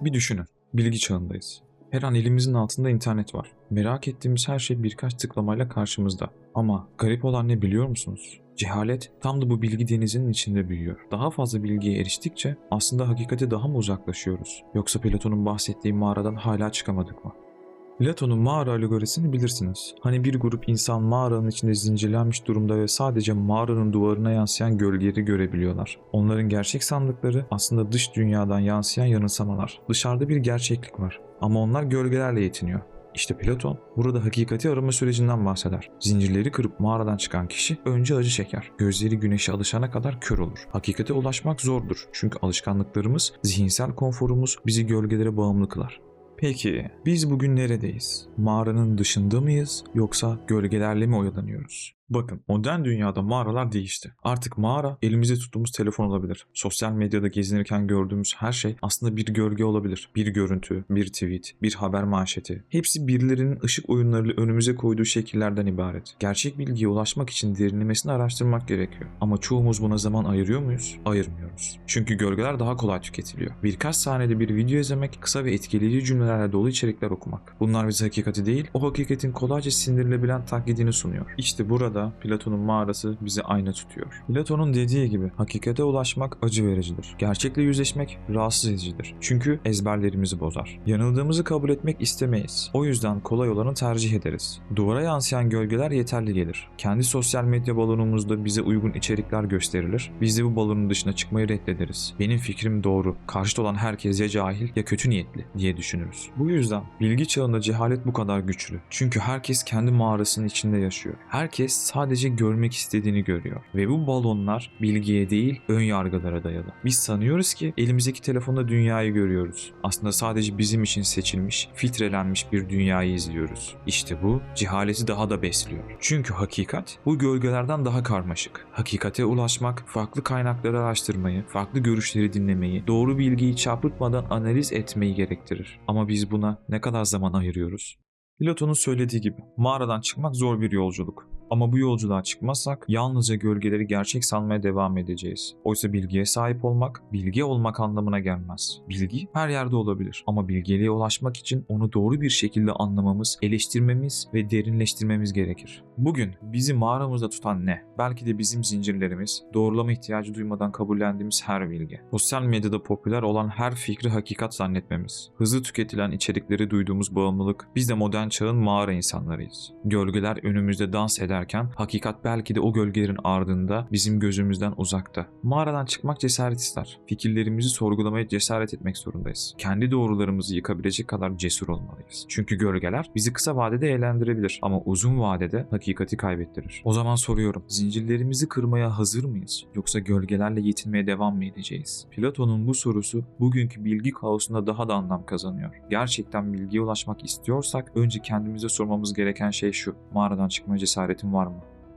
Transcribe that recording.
Bir düşünün. Bilgi çağındayız. Her an elimizin altında internet var. Merak ettiğimiz her şey birkaç tıklamayla karşımızda. Ama garip olan ne biliyor musunuz? Cehalet tam da bu bilgi denizinin içinde büyüyor. Daha fazla bilgiye eriştikçe aslında hakikate daha mı uzaklaşıyoruz? Yoksa Platon'un bahsettiği mağaradan hala çıkamadık mı? Platon'un mağara alegorisini bilirsiniz. Hani bir grup insan mağaranın içinde zincirlenmiş durumda ve sadece mağaranın duvarına yansıyan gölgeleri görebiliyorlar. Onların gerçek sandıkları aslında dış dünyadan yansıyan yanılsamalar. Dışarıda bir gerçeklik var ama onlar gölgelerle yetiniyor. İşte Platon burada hakikati arama sürecinden bahseder. Zincirleri kırıp mağaradan çıkan kişi önce acı çeker. Gözleri güneşe alışana kadar kör olur. Hakikate ulaşmak zordur. Çünkü alışkanlıklarımız, zihinsel konforumuz bizi gölgelere bağımlı kılar. Peki biz bugün neredeyiz? Mağaranın dışında mıyız yoksa gölgelerle mi oyalanıyoruz? Bakın modern dünyada mağaralar değişti. Artık mağara elimizde tuttuğumuz telefon olabilir. Sosyal medyada gezinirken gördüğümüz her şey aslında bir gölge olabilir. Bir görüntü, bir tweet, bir haber manşeti. Hepsi birilerinin ışık oyunlarıyla önümüze koyduğu şekillerden ibaret. Gerçek bilgiye ulaşmak için derinlemesine araştırmak gerekiyor. Ama çoğumuz buna zaman ayırıyor muyuz? Ayırmıyoruz. Çünkü gölgeler daha kolay tüketiliyor. Birkaç saniyede bir video izlemek, kısa ve etkileyici cümlelerle dolu içerikler okumak. Bunlar bize hakikati değil, o hakikatin kolayca sindirilebilen taklidini sunuyor. İşte burada Platon'un mağarası bizi ayna tutuyor. Platon'un dediği gibi hakikate ulaşmak acı vericidir. Gerçekle yüzleşmek rahatsız edicidir. Çünkü ezberlerimizi bozar. Yanıldığımızı kabul etmek istemeyiz. O yüzden kolay olanı tercih ederiz. Duvara yansıyan gölgeler yeterli gelir. Kendi sosyal medya balonumuzda bize uygun içerikler gösterilir. Biz de bu balonun dışına çıkmayı reddederiz. Benim fikrim doğru. Karşıt olan herkes ya cahil ya kötü niyetli diye düşünürüz. Bu yüzden bilgi çağında cehalet bu kadar güçlü. Çünkü herkes kendi mağarasının içinde yaşıyor. Herkes sadece görmek istediğini görüyor. Ve bu balonlar bilgiye değil ön yargılara dayalı. Biz sanıyoruz ki elimizdeki telefonda dünyayı görüyoruz. Aslında sadece bizim için seçilmiş, filtrelenmiş bir dünyayı izliyoruz. İşte bu cehaleti daha da besliyor. Çünkü hakikat bu gölgelerden daha karmaşık. Hakikate ulaşmak, farklı kaynakları araştırmayı, farklı görüşleri dinlemeyi, doğru bilgiyi çarpıtmadan analiz etmeyi gerektirir. Ama biz buna ne kadar zaman ayırıyoruz? Platon'un söylediği gibi mağaradan çıkmak zor bir yolculuk. Ama bu yolculuğa çıkmazsak yalnızca gölgeleri gerçek sanmaya devam edeceğiz. Oysa bilgiye sahip olmak, bilgi olmak anlamına gelmez. Bilgi her yerde olabilir ama bilgeliğe ulaşmak için onu doğru bir şekilde anlamamız, eleştirmemiz ve derinleştirmemiz gerekir. Bugün bizi mağaramızda tutan ne? Belki de bizim zincirlerimiz, doğrulama ihtiyacı duymadan kabullendiğimiz her bilgi. Sosyal medyada popüler olan her fikri hakikat zannetmemiz. Hızlı tüketilen içerikleri duyduğumuz bağımlılık. Biz de modern çağın mağara insanlarıyız. Gölgeler önümüzde dans eder ederken hakikat belki de o gölgelerin ardında bizim gözümüzden uzakta. Mağaradan çıkmak cesaret ister. Fikirlerimizi sorgulamaya cesaret etmek zorundayız. Kendi doğrularımızı yıkabilecek kadar cesur olmalıyız. Çünkü gölgeler bizi kısa vadede eğlendirebilir ama uzun vadede hakikati kaybettirir. O zaman soruyorum, zincirlerimizi kırmaya hazır mıyız? Yoksa gölgelerle yetinmeye devam mı edeceğiz? Platon'un bu sorusu bugünkü bilgi kaosunda daha da anlam kazanıyor. Gerçekten bilgiye ulaşmak istiyorsak önce kendimize sormamız gereken şey şu. Mağaradan çıkma cesaretim var mı?